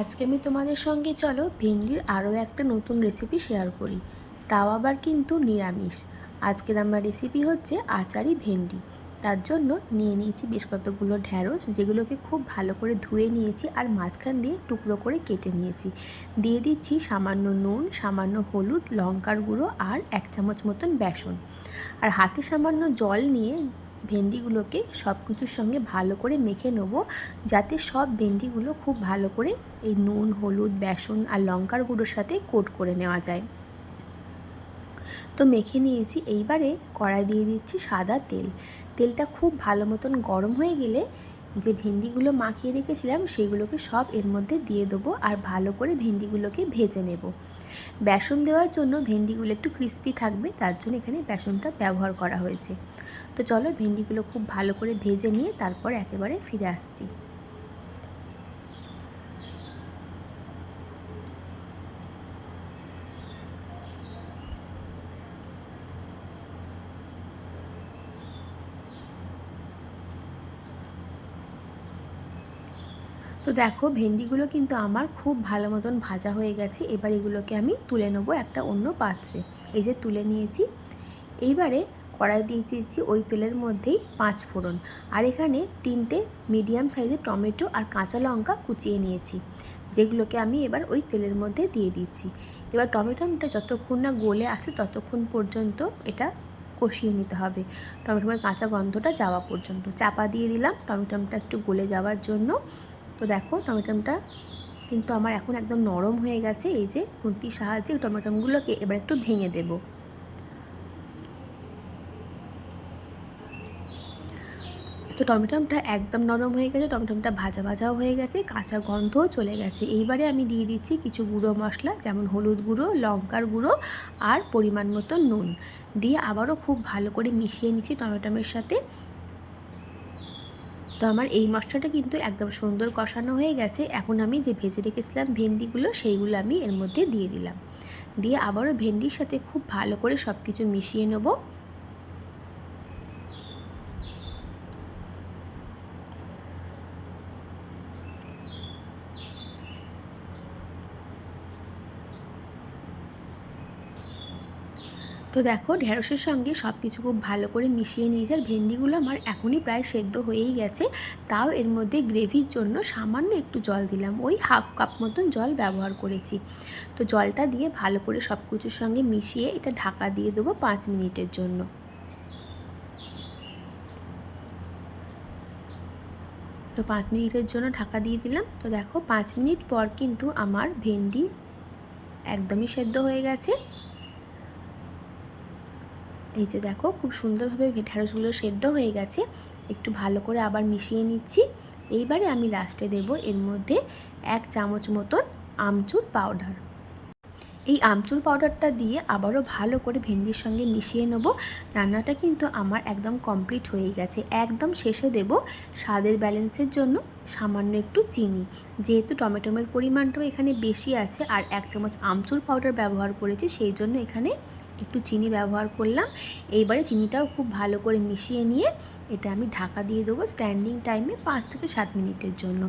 আজকে আমি তোমাদের সঙ্গে, চলো, ভেন্ডির আরও একটা নতুন রেসিপি শেয়ার করি। তাও আবার কিন্তু নিরামিষ। আজকের আমার রেসিপি হচ্ছে আচারি ভেন্ডি। তার জন্য নিয়ে নিয়েছি বেশ কতগুলো ঢ্যাঁড়স যেগুলোকে খুব ভালো করে ধুয়ে নিয়েছি আর মাঝখান দিয়ে টুকরো করে কেটে নিয়েছি। দিয়ে দিচ্ছি সামান্য নুন, সামান্য হলুদ, লঙ্কার গুঁড়ো আর এক চামচ মতন বেসন। আর হাতে সামান্য জল নিয়ে ভেন্ডিগুলোকে সব কিছুর সঙ্গে ভালো করে মেখে নেব যাতে সব ভেন্ডিগুলো খুব ভালো করে এই নুন, হলুদ, বেসন আর লঙ্কার গুঁড়োর সাথে কোট করে নেওয়া যায়। তো মেখে নিয়েছি, এইবারে কড়াই দিয়ে দিচ্ছি সাদা তেল। তেলটা খুব ভালো মতন গরম হয়ে গেলে যে ভেন্ডিগুলো মাখিয়ে রেখেছিলাম, সেগুলোকে সব এর মধ্যে দিয়ে দেবো আর ভালো করে ভেন্ডিগুলোকে ভেজে নেব। বেসন দেওয়ার জন্য ভেন্ডিগুলো একটু ক্রিস্পি থাকবে, তার জন্য এখানে বেসনটা ব্যবহার করা হয়েছে। তো চলো ভেন্ডিগুলো খুব ভালো করে ভেজে নিয়ে তারপর একেবারে ফিরে আসছি। তো দেখো, ভেন্ডিগুলো কিন্তু আমার খুব ভালো মতন ভাজা হয়ে গেছে। এবার এগুলোকে আমি তুলে নেব একটা অন্য পাত্রে। এই যে তুলে নিয়েছি। এইবারে কড়াই দিয়ে দিয়েছি ওই তেলের মধ্যেই পাঁচ ফোড়ন। আর এখানে তিনটে মিডিয়াম সাইজের টমেটো আর কাঁচা লঙ্কা কুচিয়ে নিয়েছি, যেগুলোকে আমি এবার ওই তেলের মধ্যে দিয়ে দিচ্ছি। এবার টমেটোটা যতক্ষণ না গলে আসে ততক্ষণ পর্যন্ত এটা কষিয়ে নিতে হবে। টমেটোর কাঁচা গন্ধটা যাওয়া পর্যন্ত। চাপা দিয়ে দিলাম, টমেটোটা একটু গলে যাওয়ার জন্য। দেখো টমেটোটা কিন্তু আমার এখন একদম নরম হয়ে গেছে। এই যে খুন্তির সাহায্যে টমেটোগুলোকে এবার একটু ভেঙে দেব। তো টমেটোটা একদম নরম হয়ে গেছে টমেটোটা ভাজা ভাজাও হয়ে গেছে, কাঁচা গন্ধও চলে গেছে। এইবারে আমি দিয়ে দিচ্ছি কিছু গুঁড়ো মশলা, যেমন হলুদ গুঁড়ো, লঙ্কার গুঁড়ো আর পরিমাণ মতো নুন। দিয়ে আবারও খুব ভালো করে মিশিয়ে নিচ্ছি টমেটোমের সাথে। তো আমার এই মশলাটা কিন্তু একদম সুন্দর কষানো হয়ে গেছে। এখন আমি যে ভেজে রেখেছিলাম ভেন্ডিগুলো, সেইগুলো আমি এর মধ্যে দিয়ে দিলাম। দিয়ে আবারও ভেন্ডির সাথে খুব ভালো করে সব কিছু মিশিয়ে নেব। তো দেখো, ঢেঁড়সের সঙ্গে সব কিছু খুব ভালো করে মিশিয়ে নিয়েছে আর ভেন্ডিগুলো আমার এখনই প্রায় সেদ্ধ হয়েই গেছে। তাও এর মধ্যে গ্রেভির জন্য সামান্য একটু জল দিলাম। ওই হাফ কাপ মতন জল ব্যবহার করেছি। তো জলটা দিয়ে ভালো করে সব কিছুর সঙ্গে মিশিয়ে এটা ঢাকা দিয়ে দেবো পাঁচ মিনিটের জন্য। তো পাঁচ মিনিটের জন্য ঢাকা দিয়ে দিলাম। তো দেখো, পাঁচ মিনিট পর কিন্তু আমার ভেন্ডি একদমই সেদ্ধ হয়ে গেছে। এই যে দেখো, খুব সুন্দরভাবে ঢ্যাঁড়সগুলো সেদ্ধ হয়ে গেছে। একটু ভালো করে আবার মিশিয়ে নিচ্ছি। এইবারে আমি লাস্টে দেব এর মধ্যে এক চামচ মতন আমচুর পাউডার। এই আমচুর পাউডারটা দিয়ে আবারও ভালো করে ভেন্ডির সঙ্গে মিশিয়ে নেব। রান্নাটা কিন্তু আমার একদম কমপ্লিট হয়ে গেছে। একদম শেষে দেব স্বাদের ব্যালেন্সের জন্য সামান্য একটু চিনি। যেহেতু টমেটোমের পরিমাণটাও এখানে বেশি আছে আর এক চামচ আমচুর পাউডার ব্যবহার করেছি, সেই জন্য এখানে একটু চিনি ব্যবহার করলাম। এইবারে চিনিটাও খুব ভালো করে মিশিয়ে নিয়ে এটা আমি ঢাকা দিয়ে দেবো স্ট্যান্ডিং টাইমে পাঁচ থেকে সাত মিনিটের জন্য।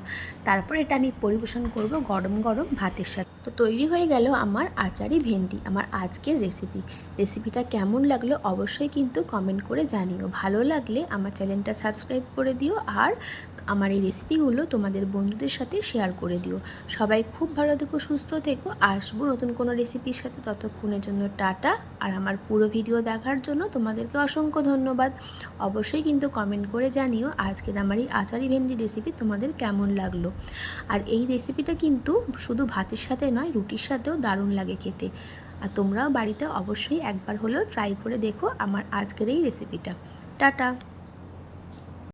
তারপর এটা আমি পরিবেশন করব গরম গরম ভাতের সাথে। তো তৈরি হয়ে গেল আমার আচারি ভেন্ডি, আমার আজকের রেসিপি রেসিপিটা কেমন লাগল অবশ্যই কিন্তু কমেন্ট করে জানিও। ভালো লাগলে আমার চ্যানেলটা সাবস্ক্রাইব করে দিও আর আমার এই রেসিপিগুলো তোমাদের বন্ধুদের সাথে শেয়ার করে দিও। সবাই খুব ভালো থেকো, সুস্থ থেকো। আসব নতুন কোনো রেসিপির সাথে। ততক্ষণের জন্য টাটা। আর আমার পুরো ভিডিও দেখার জন্য তোমাদেরকে অসংখ্য ধন্যবাদ। অবশ্যই কিন্তু কমেন্ট করে জানিও আজকের আমার এই আচারি ভেন্ডি রেসিপি তোমাদের কেমন লাগল। আর এই রেসিপিটা কিন্তু শুধু ভাতের সাথে নয়, রুটির সাথেও দারুণ লাগে খেতে। আর তোমরাও বাড়িতে অবশ্যই একবার হলেও ট্রাই করে দেখো আমার আজকের এই রেসিপিটা টাটা!